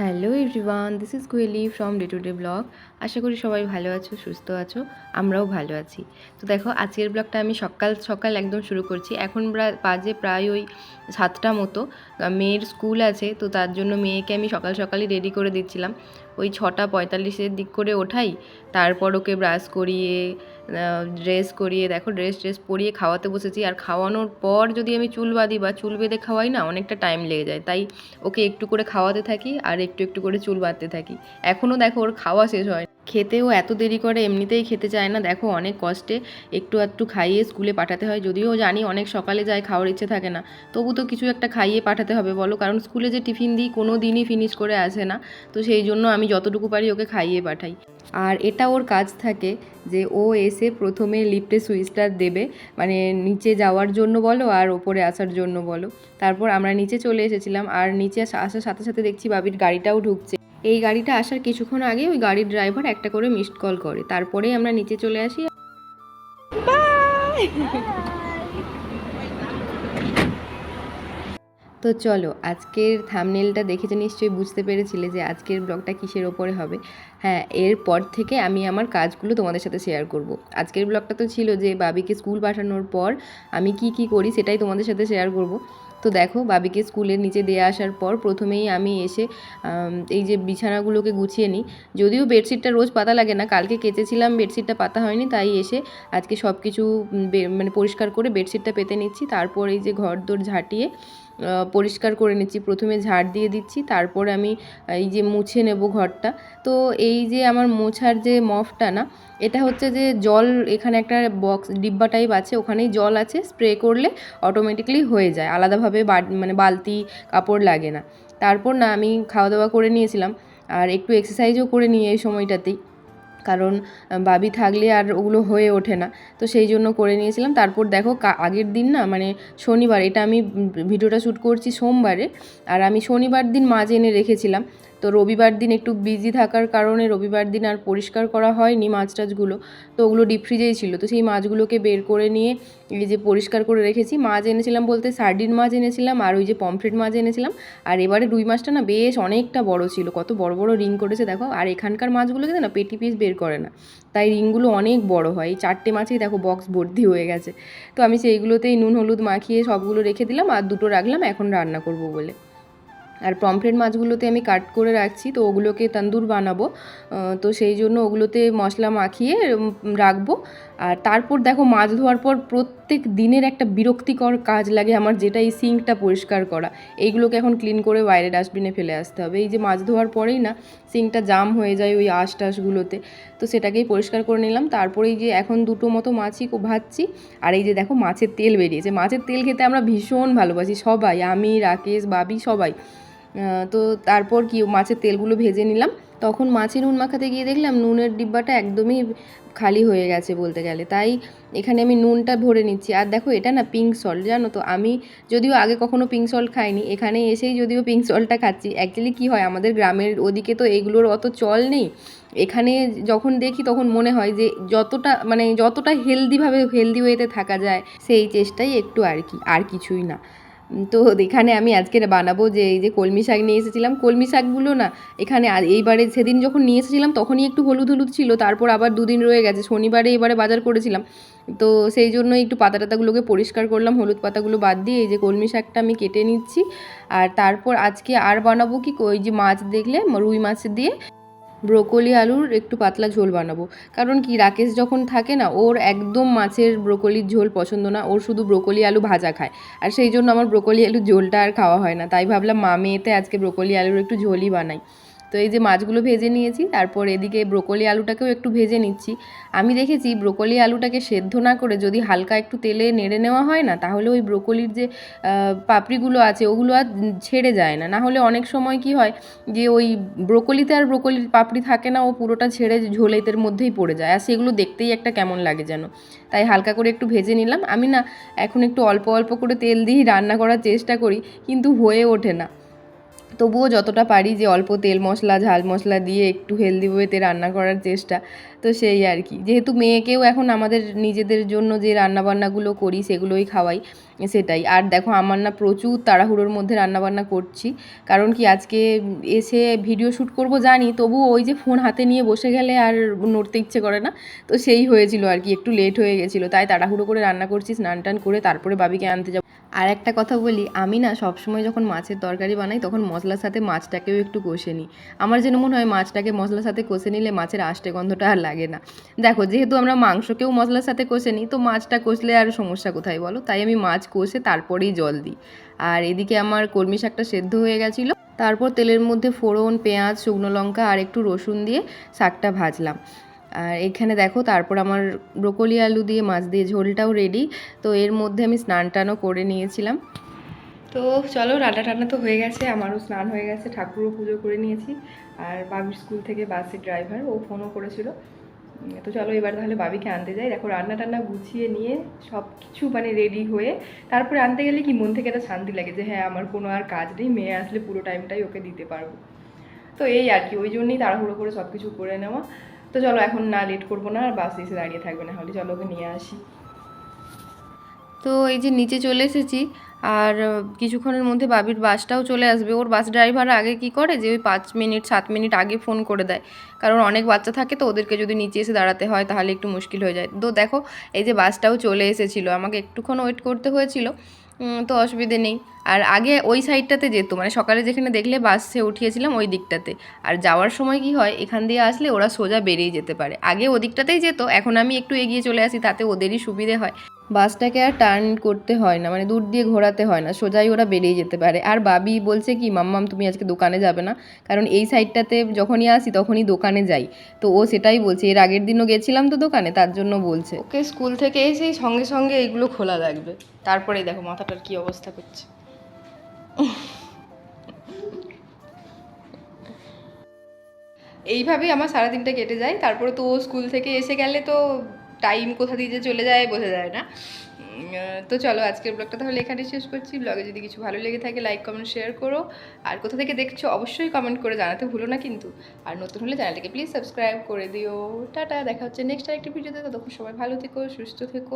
Hello everyone, this is Koeli from day to day blog. আশা করি সবাই ভালো আছো, সুস্থ আছো, আমরাও ভালো আছি। তো দেখো, আজকের ব্লগটা আমি সকাল সকাল একদম শুরু করছি। এখন বাজে প্রায় ওই সাতটা মতো। মেয়ের স্কুল আছে, তো তার জন্য মেয়েকে আমি সকাল সকালই রেডি করে দিচ্ছিলাম। ওই ছটা পঁয়তাল্লিশের দিক করে ওঠাই, তারপর ওকে ব্রাশ করিয়ে ড্রেস করিয়ে, দেখো ড্রেস ড্রেস পরিয়ে খাওয়াতে বসেছি। আর খাওয়ানোর পর যদি আমি চুল বাঁধি বা চুল বেঁধে খাওয়াই না, অনেকটা টাইম লেগে যায়। তাই ওকে একটু করে খাওয়াতে থাকি আর একটু একটু করে চুল বাঁধতে থাকি। এখনও দেখো ওর খাওয়া শেষ হয় খেতেও এত দেরি করে, এমনিতেই খেতে চায় না। দেখো, অনেক কষ্টে একটু একটু খাইয়ে স্কুলে পাঠাতে হয়। যদিও জানি অনেক সকালে যায়, খাওয়ার ইচ্ছে থাকে না। তবু তো কিছু একটা খাইয়ে পাঠাতে হবে বলো। কারণ স্কুলে যে টিফিন দিই, কোনো দিনই ফিনিশ করে আসে না। তো সেই জন্য আমি যতটুকু পারি ওকে খাইয়ে পাঠাই। আর এটা ওর কাজ থাকে যে, ও এসে প্রথমে লিফটে সুইচটা দেবে। মানে নিচে যাওয়ার জন্য বলো আর ওপরে আসার জন্য বলো। তারপর আমরা নিচে চলে এসেছিলাম। আর নিচে আসার সাথে সাথে দেখছি বাবির গাড়িটাও ঢুকছে। এই গাড়িটা আসার কিছুক্ষণ আগে ওই গাড়ির ড্রাইভার একটা করে মিসড কল করে। তারপরেই আমরা নিচে চলে আসি। তো চলো, আজকের থামনেলটা দেখে তো নিশ্চয়ই বুঝতে পেরেছিলে যে আজকের ব্লগটা কিসের ওপরে হবে। হ্যাঁ এরপর থেকে আমি আমার কাজগুলো তোমাদের সাথে শেয়ার করব। আজকের ব্লগটা তো ছিল যে বাবিকে স্কুল পাঠানোর পর আমি কি কি করি সেটাই তোমাদের সাথে শেয়ার করব। তো দেখো বাবিকে স্কুলের নিচে দিয়ে আসার পর প্রথমেই আমি এসে এই যে বিছানাগুলোকে গুছিয়ে নিই। যদিও বেডশিটটা রোজ পাতা লাগে না, কালকে কেচেছিলাম, বেডশিটটা পাতা হয়নি, তাই এসে আজকে সব কিছু মানে পরিষ্কার করে বেডশিটটা পেতে নিচ্ছি। তারপর এই যে ঘর দোর ঝাঁটিয়ে পরিষ্কার করে নিচ্ছি। প্রথমে ঝাড় দিয়ে দিচ্ছি, তারপর আমি এই যে মুছে নেব ঘরটা। তো এই যে আমার মোছার যে মফটা না, এটা হচ্ছে যে জল এখানে একটা বক্স, ডিব্বা টাইপ আছে, ওখানেই জল আছে স্প্রে করলে অটোমেটিকলি হয়ে যায়। আলাদাভাবে মানে বালতি, কাপড় লাগে না। তারপর না আমি খাওয়া দাওয়া করে নিয়েছিলাম। আর একটু এক্সারসাইজও করে নিই এই সময়টাতেই। কারণ বাবি থাকলে আর ওগুলো হয়ে ওঠে না। তো সেই জন্য করে নিয়েছিলাম। তারপর দেখো আগের দিন না মানে শনিবার, এটা আমি ভিডিওটা শ্যুট করছি সোমবারে। আর আমি শনিবার দিন মাছ এনে রেখেছিলাম। তো রবিবার দিন একটু বিজি থাকার কারণে রবিবার দিন আর পরিষ্কার করা হয়নি মাছ টাছগুলো। তো ওগুলো ডিপ ফ্রিজেই ছিল। তো সেই মাছগুলোকে বের করে নিয়ে এই যে পরিষ্কার করে রেখেছি। মাছ এনেছিলাম বলতে সার্ডিন মাছ এনেছিলাম আর ওই যে পমফ্রেট মাছ এনেছিলাম। আর এবারে রুই মাছটা না বেশ অনেকটা বড় ছিল। কত বড় বড় রিং করেছে দেখো। আর এখানকার মাছগুলোকে না পেটি পিস বের করে না। তাই রিংগুলো অনেক বড় হয়। এই চারটে মাছেই দেখো বক্স ভর্তি হয়ে গেছে। তো আমি সেইগুলোতেই নুন, হলুদ মাখিয়ে সবগুলো রেখে দিলাম। আর দুটো রাখলাম। এখন রান্না করব বলে। আর পমফ্রেট মাছগুলোতে আমি কাট করে রাখছি, তো ওগুলোকে তন্দুর বানাবো। তো সেই জন্য ওগুলোতে মশলা মাখিয়ে রাখব। আর তারপর দেখো মাছ ধোয়ার পর প্রত্যেক দিনের একটা বিরক্তিকর কাজ লাগে আমার, যেটা এই সিঙ্কটা পরিষ্কার করা। এইগুলোকে এখন ক্লিন করে বাইরে ডাস্টবিনে ফেলে আসতে হবে। এই যে মাছ ধোয়ার পরেই না সিঙ্কটা জাম হয়ে যায় ওই আশ টাশগুলোতে। তো সেটাকেই পরিষ্কার করে নিলাম। তারপরে এই যে এখন দুটো মতো মাছই ভাজছি। আর এই যে দেখো মাছের তেল বেরিয়েছে। মাছের তেল খেতে আমরা ভীষণ ভালোবাসি। সবাই, আমি, রাকেশ, বাবি, সবাই। তো তারপর কি মাছের তেলগুলো ভেজে নিলাম। তখন মাছে নুন মাখাতে গিয়ে দেখলাম নুনের ডিব্বাটা একদমই খালি হয়ে গেছে বলতে গেলে। তাই এখানে আমি নুনটা ভরে নিচ্ছি। আর দেখো এটা না পিঙ্ক সল্ট জানো তো? আমি যদিও আগে কখনো পিঙ্ক সল্ট খাইনি, এখানে এসেই যদিও পিঙ্ক সল্টটা খাচ্ছি। অ্যাকচুয়ালি কী হয়, আমাদের গ্রামের ওদিকে তো এগুলোর অত চল নেই। এখানে যখন দেখি তখন মনে হয় যে যতটা মানে যতটা হেলদিভাবে হেলদি ওয়েতে থাকা যায়, সেই চেষ্টাই একটু আর কি, আর কিছুই না। তো এখানে আমি আজকে বানাবো যে এই যে কলমি শাক নিয়ে এসেছিলাম। কলমি শাকগুলো না, এখানে এইবারে সেদিন যখন নিয়ে এসেছিলাম, তখনই একটু হলুদ হলুদ ছিল, তারপর আবার দুদিন রয়ে গেছে। শনিবারে এবারে বাজার করেছিলাম। তো সেই জন্য একটু পাতা টাতাগুলোকে পরিষ্কার করলাম, হলুদ পাতাগুলো বাদ দিয়ে এই যে কলমি শাকটা আমি কেটে নিচ্ছি। আর তারপর আজকে আর বানাবো কি, ওই যে মাছ দেখলে, রুই মাছ দিয়ে। ব্রোকলি আলুর একটু পাতলা ঝোল বানাবো। কারণ কি, রাকেশ যখন থাকে না, ওর একদম মাছের ব্রোকলির ঝোল পছন্দ না, ওর শুধু ব্রোকলি আলু ভাজা খায়। আর সেই জন্য আমার ব্রোকলি আলুর ঝোলটা আর খাওয়া হয় না। তাই ভাবলাম মা মেয়েতে আজকে ব্রোকলি আলুর একটু ঝোলই বানাই। তো এই যে মাছগুলো ভেজে নিয়েছি, তারপর এদিকে ব্রোকলি আলুটাকেও একটু ভেজে নিচ্ছি। আমি দেখেছি ব্রোকলি আলুটাকে সেদ্ধ না করে যদি হালকা একটু তেলে নেড়ে নেওয়া হয় না, তাহলে ওই ব্রোকলির যে পাপড়িগুলো আছে ওগুলো আর ছেড়ে যায় না। না হলে অনেক সময় কি হয় যে ওই ব্রোকলিতে আর ব্রোকলির পাপড়ি থাকে না, ও পুরোটা ছেড়ে ঝোলেতের মধ্যেই পড়ে যায়। আর সেগুলো দেখতেই একটা কেমন লাগে যেন। তাই হালকা করে একটু ভেজে নিলাম। আমি না এখন একটু অল্প অল্প করে তেল দিয়েই রান্না করার চেষ্টা করি, কিন্তু হয়ে ওঠে না। তবুও যতটা পারি যে অল্প তেল মশলা, ঝাল মশলা দিয়ে একটু হেলদি ওয়েতে রান্না করার চেষ্টা, তো সেই আর কি। যেহেতু মেয়েকেও এখন আমাদের নিজেদের জন্য যে রান্নাবান্নাগুলো করি, সেগুলোই খাওয়াই। সেটাই। আর দেখো, আমার না প্রচুর তাড়াহুড়োর মধ্যে রান্নাবান্না করছি। কারণ কি, আজকে এসে ভিডিও শ্যুট করব জানি তবু ওই যে ফোন হাতে নিয়ে বসে গেলে আর নড়তে ইচ্ছে করে না। তো সেই হয়েছিল আর কি, একটু লেট হয়ে গেছিল। তাই তাড়াহুড়ো করে রান্না করছি, স্নান টান করে তারপরে বাবিকে আনতে যাব। আর একটা কথা বলি, আমি না সবসময় যখন মাছের তরকারি বানাই, তখন মশলার সাথে মাছটাকেও একটু কষে নিই। আমার যেন মনে হয়, মাছটাকে মশলার সাথে কষে নিলে মাছের আষ্টে গন্ধটা আর লাগে না। দেখো, যেহেতু আমরা মাংসকেও মশলার সাথে কষে নিই, তো মাছটা কষলে আর সমস্যা কোথায় বলো? তাই আমি মাছ কষে তারপরেই জল দিই। আর এদিকে আমার কলমি শাকটা সেদ্ধ হয়ে গেছিল। তারপর তেলের মধ্যে ফোড়ন, পেঁয়াজ, শুকনো লঙ্কা আর একটু রসুন দিয়ে শাকটা ভাজলাম। আর এখানে দেখো, তারপর আমার ব্রোকলি আলু দিয়ে, মাছ দিয়ে ঝোলটাও রেডি তো এর মধ্যে আমি স্নান টানও করে নিয়েছিলাম। তো চলো, রান্না টান্না তো হয়ে গেছে, আমারও স্নান হয়ে গেছে, ঠাকুরও পুজো করে নিয়েছি। আর বাবির স্কুল থেকে বাসের ড্রাইভার ও ফোনও করেছিল। তো চলো এবার তাহলে বাবিকে আনতে যাই। দেখো রান্না টান্না গুছিয়ে নিয়ে সব কিছু মানে রেডি হয়ে তারপরে আনতে গেলে কি মন থেকে একটা শান্তি লাগে যে হ্যাঁ আমার কোনো আর কাজ নেই, মেয়ে আসলে পুরো টাইমটাই ওকে দিতে পারব। তো এই আর কি, ওই জন্যই তাড়াহুড়ো করে সব কিছু করে নেওয়া। তো চলো এখন না লেট করব না, আর বাস এসে দাঁড়িয়ে থাকবে না হলে চলো ওকে নিয়ে আসি। তো এই যে নিচে চলে এসেছি, আর কিছুক্ষণের মধ্যে বাবির বাসটাও চলে আসবে। ওর বাস ড্রাইভার আগে কি করে? যে ওই পাঁচ মিনিট, সাত মিনিট আগে ফোন করে দেয়। কারণ অনেক বাচ্চা থাকে তো, ওদেরকে যদি নিচে এসে দাঁড়াতে হয়, তাহলে একটু মুশকিল হয়ে যায়। তো দেখো, এই যে বাসটাও চলে এসেছিল। আমাকে একটুক্ষণ ওয়েট করতে হয়েছিল তো অসুবিধে নেই। আর আগে ওই সাইডটাতে যেত মানে সকালে যেখানে দেখলে বাসে উঠিয়েছিলাম ওই দিকটাতে। আর যাওয়ার সময় কি হয়, এখান দিয়ে আসলে ওরা সোজা বেরিয়ে যেতে পারে। আগে ওদিকটাতেই যেত, এখন আমি একটু এগিয়ে চলে আসি, তাতে ওদেরই সুবিধে হয়। বাসটাকে আর টার্ন করতে হয় না মানে দূর দিয়ে ঘোরাতে হয় না, সোজাই ওরা বেরিয়ে যেতে পারে। আর বাবি বলছে কি মাম্মাম তুমি আজকে দোকানে যাবে না। কারণ এই সাইডটাতে যখনই আসি তখনই দোকানে যাই। তো ও সেটাই বলছে, এর আগের দিনও গেছিলাম তো দোকানে, তার জন্য বলছে। ওকে স্কুল থেকে এসেই সঙ্গে সঙ্গে এইগুলো খোলা লাগবে। তারপরে দেখো মাথাটার কি অবস্থা করছে। এইভাবেই আমার সারাদিনটা কেটে যায়। তারপরে তো ও স্কুল থেকে এসে গেলে তো টাইম কোথা দিয়ে যে চলে যায় বোঝা যায় না। তো চলো আজকের ব্লগটা তাহলে এখানে শেষ করছি। ব্লগে যদি কিছু ভালো লেগে থাকে লাইক কমেন্ট শেয়ার করো। আর কোথা থেকে দেখছ অবশ্যই কমেন্ট করে জানাতে ভুলো না কিন্তু। আর নতুন হলে চ্যানেলটাকে প্লিজ সাবস্ক্রাইব করে দিও। টাটা, দেখা হচ্ছে নেক্সট আরেকটি ভিডিওতে তখন সবাই ভালো থেকো, সুস্থ থেকো।